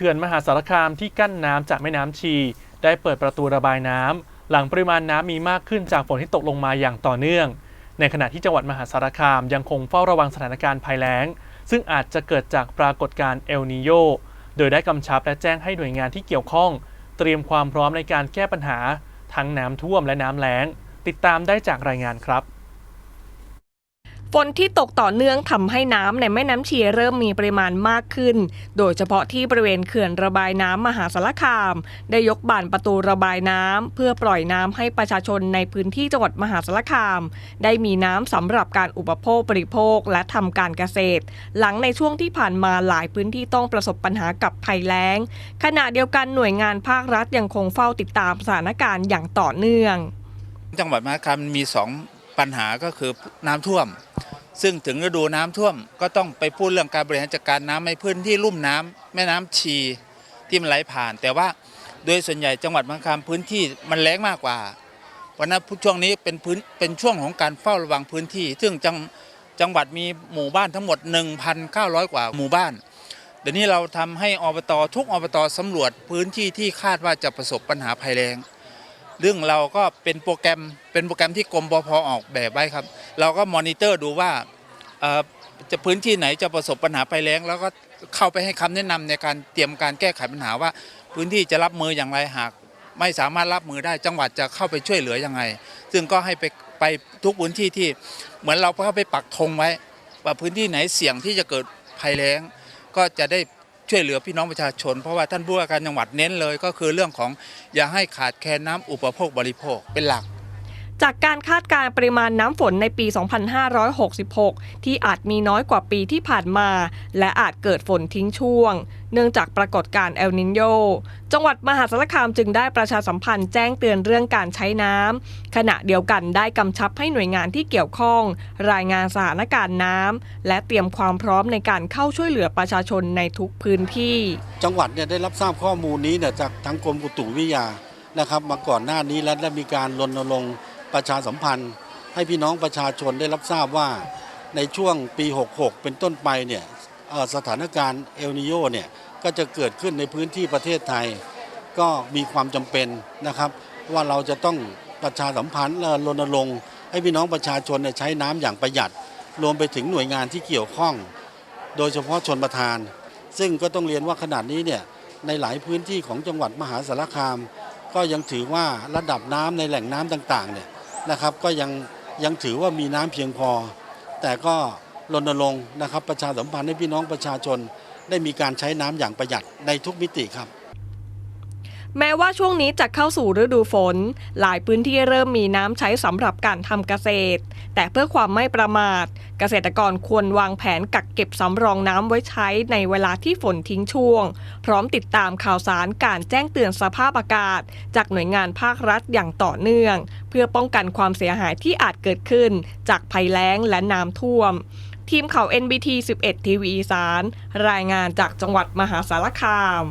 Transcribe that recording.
ขื่อนมหาสารคามที่กั้นน้ำจากแม่น้ำชี ได้เปิดประตูระบายน้ำหลังปริมาณน้ำมีมากขึ้นจากฝนที่ตกลงมาอย่างต่อเนื่อง ในขณะที่จังหวัดมหาสารคามยังคงเฝ้าระวังสถานการณ์ภัยแล้ง ซึ่งอาจจะเกิดจากปรากฏการณ์เอลนีโยโดยได้กำชับและแจ้งให้หน่วยงานที่เกี่ยวข้อง เตรียมความพร้อมในการแก้ปัญหา ทั้งน้ำท่วมและน้ำแล้ง ติดตามได้จากรายงานครับ ฝนที่ตกต่อเนื่องทำให้น้ำในแม่น้ำชีเริ่มมีปริมาณมากขึ้น โดยเฉพาะที่บริเวณเขื่อนระบายน้ำมหาสารคาม ได้ยกบานประตูระบายน้ำเพื่อปล่อยน้ำให้ประชาชนในพื้นที่จังหวัดมหาสารคาม ได้มีน้ำสำหรับการอุปโภคบริโภคและทำการเกษตร หลังในช่วงที่ผ่านมาหลายพื้นที่ต้องประสบปัญหากับภัยแล้ง ขณะเดียวกันหน่วยงานภาครัฐยังคงเฝ้าติดตามสถานการณ์อย่างต่อเนื่อง จังหวัดมหาสารคามมีสอง ปัญหาก็คือน้ำท่วม ซึ่งถึงฤดูน้ำท่วมก็ต้องไปพูดเรื่องการบริหารจัดการน้ำในพื้นที่ลุ่มน้ำแม่น้ำชีที่มันไหลผ่าน แต่ว่าโดยส่วนใหญ่จังหวัดมหาสารคามพื้นที่มันแล้งมากกว่าเพราะนั้นช่วงนี้เป็นพื้นเป็นช่วงของการเฝ้าระวังพื้นที่ ซึ่งจังจังหวัดมีหมู่บ้านทั้งหมด 1,900 กว่าหมู่บ้าน เดี๋ยวนี้เราทำให้อบตทุกอบตสำรวจพื้นที่ที่คาดว่าจะประสบปัญหาภัยแล้ง เรื่องเราก็เป็นโปรแกรมเป็นโปรแกรมที่กรมปภออกแบบไว้ครับ เราก็มอนิเตอร์ดูว่าจะพื้นที่ไหนจะประสบปัญหาภัยแล้ง แล้วก็เข้าไปให้คำแนะนำในการเตรียมการแก้ไขปัญหาว่า พื้นที่จะรับมืออย่างไรหาก ไม่สามารถรับมือได้จังหวัดจะเข้าไปช่วยเหลือยังไง ซึ่งก็ให้ไปไปทุกพื้นที่ที่เหมือนเราเข้าไปปักธงไว้ ว่าพื้นที่ไหนเสี่ยงที่จะเกิดภัยแล้ง ก็จะได้ ช่วยเหลือพี่น้องประชาชน เพราะว่าท่านผู้ว่าการจังหวัดเน้นเลย ก็คือเรื่องของอย่าให้ขาดแคลนน้ำอุปโภคบริโภคเป็นหลัก จากการคาดการณ์ปริมาณน้ำฝนในปี 2566 ที่อาจมีน้อยกว่าปีที่ผ่านมา และอาจเกิดฝนทิ้งช่วง เนื่องจากปรากฏการณ์เอลนินโย จังหวัดมหาสารคามจึงได้ประชาสัมพันธ์แจ้งเตือนเรื่องการใช้น้ำขณะเดียวกันได้กำชับให้หน่วยงานที่เกี่ยวข้อง รายงานสถานการณ์น้ำและเตรียมความพร้อมในการเข้าช่วยเหลือประชาชนในทุกพื้นที่ จังหวัดเนี่ยได้รับทราบข้อมูลนี้เนี่ยจากทั้งกรมอุตุวิทยานะครับมาก่อนหน้านี้และได้มีการรณรงค์ ประชาสัมพันธ์ ให้พี่น้องประชาชนได้รับทราบว่าในช่วงปี 66 เป็นต้นไปเนี่ยสถานการณ์เอลนิโยเนี่ยก็จะเกิดขึ้นในพื้นที่ประเทศไทย ก็มีความจำเป็นนะครับ ว่าเราจะต้องประชาสัมพันธ์และรณรงค์ให้พี่น้องประชาชนนใช้น้ำอย่างประหยัด รวมไปถึงหน่วยงานที่เกี่ยวข้อง โดยเฉพาะชนประทาน ซึ่งก็ต้องเรียนว่าขนาดนี้เนี่ยในหลายพื้นที่ของจังหวัดมหาสารคาม ก็ยังถือว่าระดับน้ำในแหล่งน้ำต่างๆเนี่ย นะครับก็ยังยังถือว่ามีน้ำเพียงพอ แต่ก็รณรงค์นะครับประชาสัมพันธ์ให้พี่น้องประชาชนได้มีการใช้น้ำอย่างประหยัดในทุกมิติครับ แม้ว่าช่วงนี้จะเข้าสู่ฤดูฝน หลายพื้นที่เริ่มมีน้ำใช้สำหรับการทำเกษตร แต่เพื่อความไม่ประมาท เกษตรกรควรวางแผนกักเก็บสำรองน้ำไว้ใช้ในเวลาที่ฝนทิ้งช่วง พร้อมติดตามข่าวสารการแจ้งเตือนสภาพอากาศ จากหน่วยงานภาครัฐอย่างต่อเนื่อง เพื่อป้องกันความเสียหายที่อาจเกิดขึ้น จากภัยแล้งและน้ำท่วม ทีมข่าว NBT 11 ทีวีอีสานรายงานจากจังหวัดมหาสารคาม